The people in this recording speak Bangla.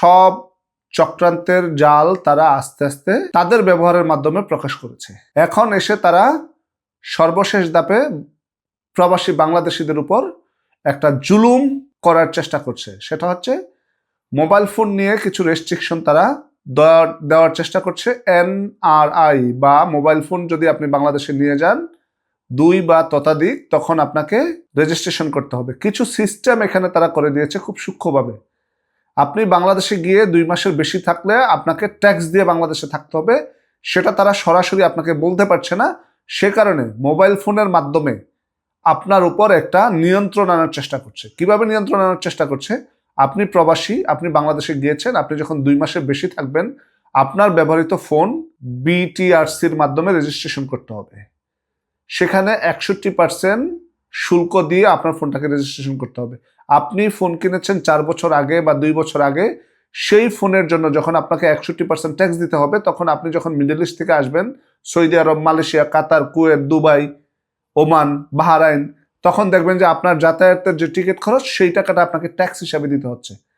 সব চক্রান্তের জাল তারা আস্তে আস্তে তাদের ব্যবহারের মাধ্যমে প্রকাশ করেছে। এখন এসে তারা সর্বশেষ দাপে প্রবাসী বাংলাদেশিদের উপর একটা জুলুম করার চেষ্টা করছে। সেটা হচ্ছে মোবাইল ফোন নিয়ে কিছু রেস্ট্রিকশন তারা দেওয়ার- চেষ্টা করছে। এনআরআই বা মোবাইল ফোন যদি আপনি বাংলাদেশে নিয়ে যান, দুই বা ততাধিক, তখন আপনাকে রেজিস্ট্রেশন করতে হবে। কিছু সিস্টেম এখানে তারা করে দিয়েছে খুব সূক্ষ্মভাবে। আপনি বাংলাদেশে গিয়ে দুই মাসের বেশি থাকলে আপনাকে ট্যাক্স দিয়ে বাংলাদেশে থাকতে হবে। সেটা তারা সরাসরি আপনাকে বলতে পারছে না। সে কারণে মোবাইল ফোনের মাধ্যমে আপনার উপর একটা নিয়ন্ত্রণ আনার চেষ্টা করছে। কীভাবে নিয়ন্ত্রণ আনার চেষ্টা করছে? আপনি প্রবাসী, আপনি বাংলাদেশে গিয়েছেন, আপনি যখন দুই মাসের বেশি থাকবেন, আপনার ব্যবহৃত ফোন বিটিআরসির মাধ্যমে রেজিস্ট্রেশন করতে হবে। সেখানে একষট্টি পার্সেন্ট শুল্ক দিয়ে আপনার ফোনটাকে রেজিস্ট্রেশন করতে হবে। আপনি ফোন কিনেছেন চার বছর আগে বা দুই বছর আগে, সেই ফোনের জন্য যখন আপনাকে একষট্টি পার্সেন্ট ট্যাক্স দিতে হবে, তখন আপনি যখন মিডল ইস্ট থেকে আসবেন সৌদি আরব Malaysia Qatar Kuwait Dubai Oman Bahrain তখন দেখবেন যে আপনার যাতায়াতের যে টিকিট খরচ, সেই টাকাটা আপনাকে ট্যাক্স হিসাবে দিতে হচ্ছে।